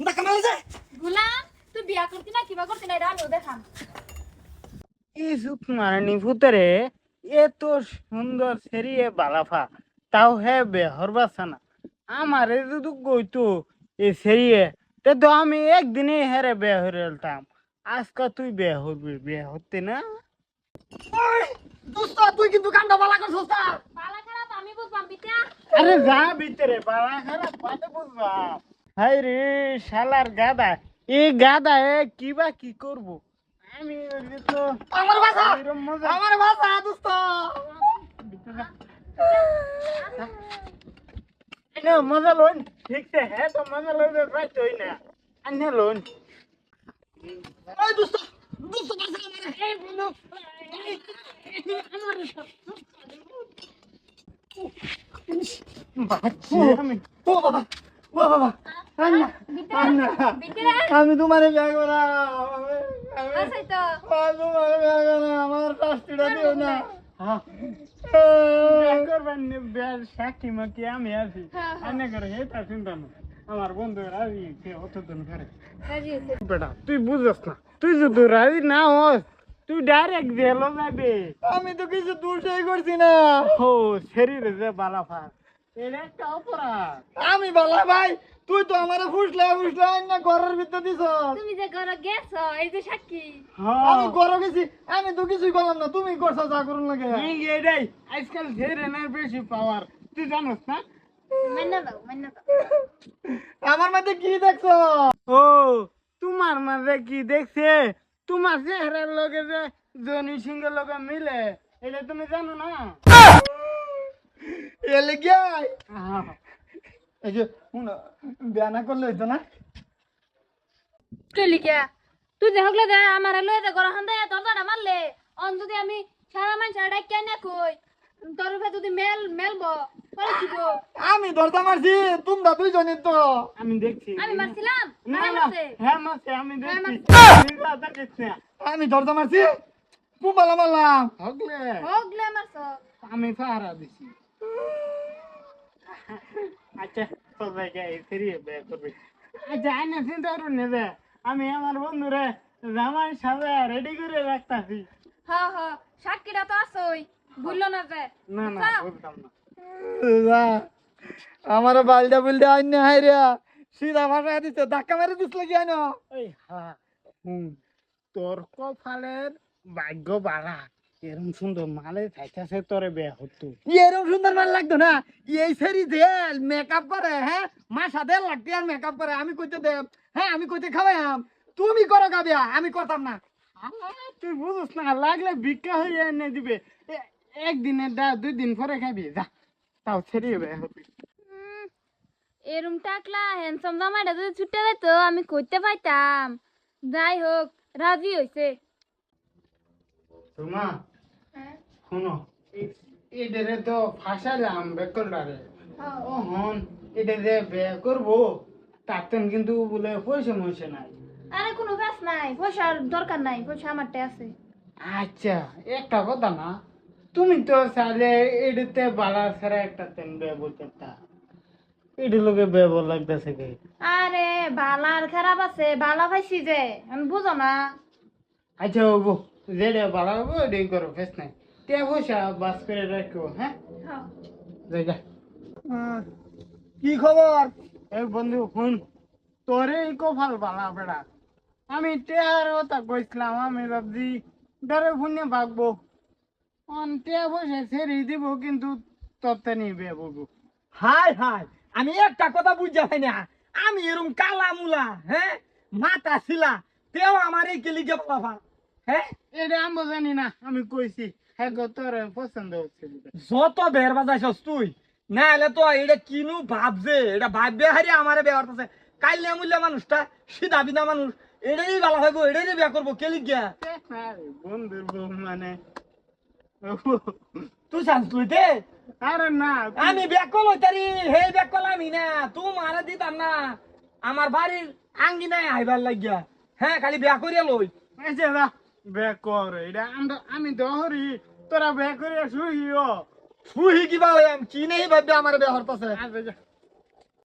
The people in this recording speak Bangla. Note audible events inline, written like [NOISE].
দেখা মেলে যে গুলাম তুই বিয়া করতি না কিবা করতি না এটা আমিও দেখাম। এই সুকুমারণী ভূতরে এত সুন্দর সেরিয়ে বালাফা তাও হে বেহর বাসা না আমারে যদি এ সেরিয়ে তে তো আমি একদিনে হেরে হয়ে এলতাম আজকে তুই বেহ হবি বেহ হতে না? দোস্ত তুই কিন্তু কান্ডা বালা করছস না বালা খারাপ আমি বুঝবাম বিটা। আরে যা ভিতরে বালা খারাপ পাতে হাই রে শালার গাদা। এই গাদা এ কিবা কি করব? আমি তো আমার মজা। আমার বাসা দোস্ত! না মজা লোন ঠিক আছে হ্যাঁ তো মজা লইবে প্রায় তুই না আনে লোন ওই দোস্ত দোস্ত বাসা আমার। এই বন্ধু বাচ্চা আমি। ও বাবা ও বাবা আন্না আন্না আমি তোমারে বিয়া করা তোমারে বিয়া করা আমার শাস্তিটা দিও না। করবেন বিয়ার সাক্ষী মাকি আমি আছি। হ্যাঁ, হ্যাঁ। আনে করে এটা চিন্তা না আমার বন্ধু রাজি সে অত দিন করে বেটা তুই বুঝস না। তুই যদি রাজি না হস তুই ডাইরেক্ট জেলও যাবে। আমি তো কিছু দোষই করছি না। ও শরীরে যে বালাফা এটা একটা অপরাধ। আমি বলা ভাই তুই তো আমারে ফুসলে ফুসলে না ঘরের ভিতর দিছ তুমি যে ঘরে গেছো এই যে সাক্ষী। আমি হ্যাঁ ঘরে গেছি আমি তো কিছুই করলাম না। তুমি করছ যা করুন লাগে। আজকাল সেরেনের বেশি পাওয়ার তুই জানোস না? আমার মধ্যে কি দেখছ? ও তোমার মাঝে কি দেখছে? তোমার চেহারার লগে যে জনি সিংহের লগে মিলে এটা তুমি জানো না? এলে আহা, এই যে বিয়া না করলে হইতো না? লিখিয়া? তুই যে হগলে দে আমার লয়ে দে ঘর হান্দা দরজাটা মারলে। অন যদি আমি সারা মানুষ ডাক্কা না কই? তোর উপরে যদি মেল মেলবো? আমি দরজা মারছি তোমরা দুইজনই তো আমি দেখছি। আমি মারছিলাম? না না হ্যাঁ আমি হ্যাঁ, দেখছি। মারছে। দেখছিস না। আমি দরজা মারছি পুবালা মারলাম। হগলে হগলে মারছ। আমি সাহারা দিছি। [LAUGHS] আচ্ছা। তোর জায়গায় ফিরিয়ে বিয়ে করবি। আচ্ছা আইনা চিন্তা করুন নেবে আমি আমার বন্ধুরে জামাই সাজা রেডি করে রাখতাছি। তো আসই ভুললো না যে। না না? বুঝতাম না। আমার বালটা বুলটা আইন হাই রে। সিধা ভাষা দিচ্ছে ধাক্কা মেরে দিস লাগি আইন। ওই হা হুম। তোর কপালের ভাগ্য বাড়া এরম সুন্দর মালে থাইতাছে তোরে বিয়ে হতো। এরকম সুন্দর মাল লাগতো না? এই সেরি দেল মেকআপ করে হ্যাঁ? মাসা দেড় লাখ টাকার মেকআপ করে। আমি কইতে দে হ্যাঁ আমি কইতে খাওয়াইম তুমি করো গাবিয়া আমি করতাম না। তুই বুঝছ না লাগলে ভিক্ষা হয়ে এনে দিবে। একদিনের দা দুই দিন পরে খাবি যা। তাও ছেড়ে বিয়ে হবি। উম, এরম টাকলা হ্যান্ডসাম জামাইটা যদি ছুটে যেত আমি করতে পাইতাম। যাই হোক রাজি হইছে। তোমা শোনো। এটারে তো ফাঁসালাম বেকলটারে ও হন এটা যে বিয়ে করব তাতেন কিন্তু বলে পয়সা ময়সা নাই। আরে কোনো কাজ নাই পয়সার দরকার নাই পয়সা আমারটা আছে। আচ্ছা একটা কথা না তুমি তো চাইলে এটাতে বালা ছাড়া একটা তেন বিয়ে বলতে তা এটার লোকে বল লাগতেছে কি? আরে বালার খারাপ আছে বালা পাইছি যে আমি বুঝো না। আচ্ছা বাবু যেটা বালা হব এটাই করো ফেস নাই। তে পয়সা বাস করে রাখো হ্যাঁ? জায়গা কি খবর? এই বন্ধু শুন তোরে কপাল বালা বেড়া। আমি টেয়ার ওটা কইছিলাম আমি ভাবছি ধরে ফোনে ভাগবো। অন টেয়া বসে ছেড়ে দিব কিন্তু তোরতে নিবে বলব হাই হাই আমি একটা কথা বুঝতে পাই না। আমি এরকম কালা মুলা হ্যাঁ? মাথা ছিলা তেও আমার এই কেলিকে বাবা। হ্যাঁ? এটা আমি জানি না আমি কইছি হ্যাঁ গো তোর পছন্দ হচ্ছে বলে। যত বের বাজাইছস তুই না এলে তো এটা কিনু ভাবছে এটা ভাববে হারি আমারে বিয়ে করতেছে। কাইলে মূল্য মানুষটা সিধা বিনা মানুষ এটাই ভালো হইব এটাই বিয়ে করব কেলি গিয়া বন্ধুর বউ মানে। তুই চান্স লইতে আরে না আমি হইতারি হে ব্যাক কল আমি না তুই মারা দিতাম না। আমার বাড়ির আঙ্গি নাই আইবার লাগিয়া। হ্যাঁ খালি বিয়া করিয়া লই। বে কর এটা আমরা, আমি দহরি, তোরা বে করে শুইও। তুই কিবা হইম কি নেই ভাববে আমার ব্যবহার পাশে আচ্ছা।